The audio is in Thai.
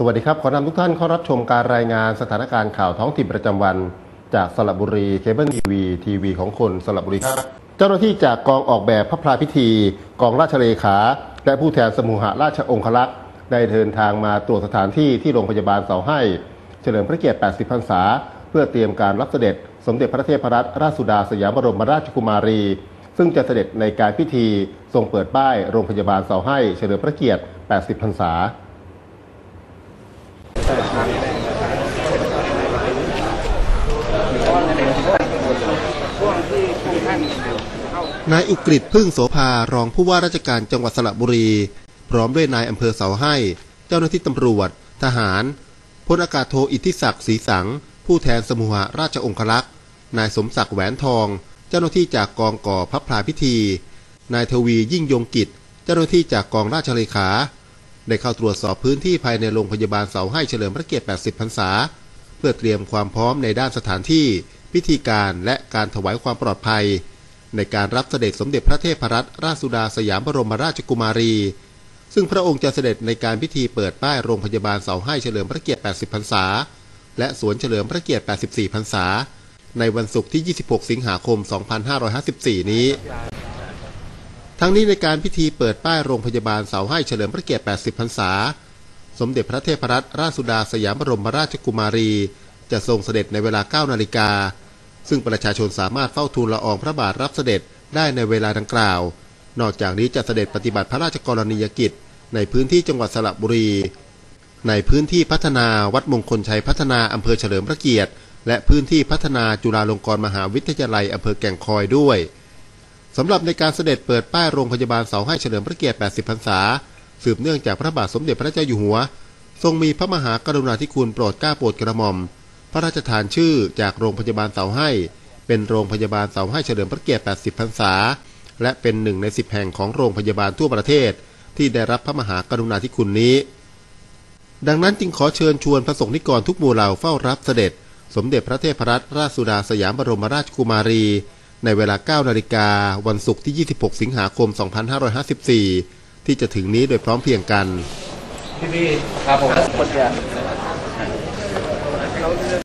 สวัสดีครับ ขอนำทุกท่านเข้ารับชมการรายงานสถานการณ์ข่าวท้องถิ่นประจำวัน จากสระบุรีเคเบิลทีวีทีวีของคนสระบุรีครับ เจ้าหน้าที่จากกองออกแบบพระพลาพิธี กองราชเลขา และผู้แทนสมุหราชองคลักษ์ได้เดินทางมาตรวจสถานที่ที่โรงพยาบาลเสาให้ เฉลิมพระเกียรติ 80 พรรษา เพื่อเตรียมการรับเสด็จ สมเด็จพระเทพรัตนราชสุดาสยามบรมราชกุมารี ซึ่งจะเสด็จในการพิธีทรงเปิดป้ายโรงพยาบาลเสาให้ เฉลิมพระเกียรติ 80 พรรษา นายอุกฤษพึ่งโสภารองผู้ว่าราชการจังหวัดสระบุรี พร้อมด้วยนายอำเภอเสาให้ เจ้าหน้าที่ตำรวจ ทหารพลอากาศโทอิทธิศักดิ์ศรีสัง ผู้แทนสมุหราชองคลักษ์นายสมศักดิ์แหวนทอง เจ้าหน้าที่จากกองก่อพับพลาพิธี นายทวียิ่งยงกิจ เจ้าหน้าที่จากกองราชเลขา ได้เข้าตรวจสอบพื้นที่ภายในโรงพยาบาลเสาให้เฉลิมพระเกียรติ 80 พรรษา เพื่อเตรียมความพร้อมในด้านสถานที่ พิธีการและการถวายความปลอดภัย ในการรับเสด็จสมเด็จพระเทพรัตนราชสุดาสยามบรมราชกุมารี ซึ่งพระองค์จะเสด็จในการพิธีเปิดป้ายโรงพยาบาลเสาให้เฉลิมพระเกียรติ 80 พรรษา และสวนเฉลิมพระเกียรติ 84 พรรษา ในวันศุกร์ที่ 26 สิงหาคม 2554 นี้ ทั้งนี้ในการพิธีเปิดป้ายโรงพยาบาลเสาให้เฉลิมพระเกียรติ 80 พรรษา สมเด็จพระเทพรัตนราชสุดาสยามบรมราชกุมารี จะทรงเสด็จในเวลา 9 นาฬิกา ซึ่งประชาชนสามารถเฝ้าทูลละอองพระบาทรับเสด็จได้ในเวลาดังกล่าว นอกจากนี้จะเสด็จปฏิบัติพระราชกรณียกิจ ในพื้นที่จังหวัดสระบุรี ในพื้นที่พัฒนาวัดมงคลชัยพัฒนาอำเภอเฉลิมพระเกียรติ และพื้นที่พัฒนาจุฬาลงกรณ์มหาวิทยาลัยอำเภอแก่งคอยด้วย สำหรับในการเสด็จเปิดป้ายโรงพยาบาลเสาให้เฉลิมพระเกียรติ 80 พรรษา สืบเนื่องจากพระบาทสมเด็จพระเจ้าอยู่หัว ทรงมีพระมหากรุณาธิคุณโปรดเกล้าโปรดกระหม่อม พระราชทานชื่อจากโรงพยาบาลเสาให้ เป็นโรงพยาบาลเสาให้เฉลิมพระเกียรติ 80 พรรษา และเป็นหนึ่งใน 10 แห่งของโรงพยาบาลทั่วประเทศ ที่ได้รับพระมหากรุณาธิคุณนี้ ดังนั้นจึงขอเชิญชวนพระสงฆ์นิกรทุกหมู่เหล่าเฝ้ารับเสด็จ สมเด็จพระเทพรัตนราชสุดาสยามบรมราชกุมารี ในเวลา 9 นาฬิกาวันศุกร์ที่ 26 สิงหาคม 2554 ที่จะถึงนี้โดยพร้อมเพียงกัน พี่พี่ครับผมคนจะ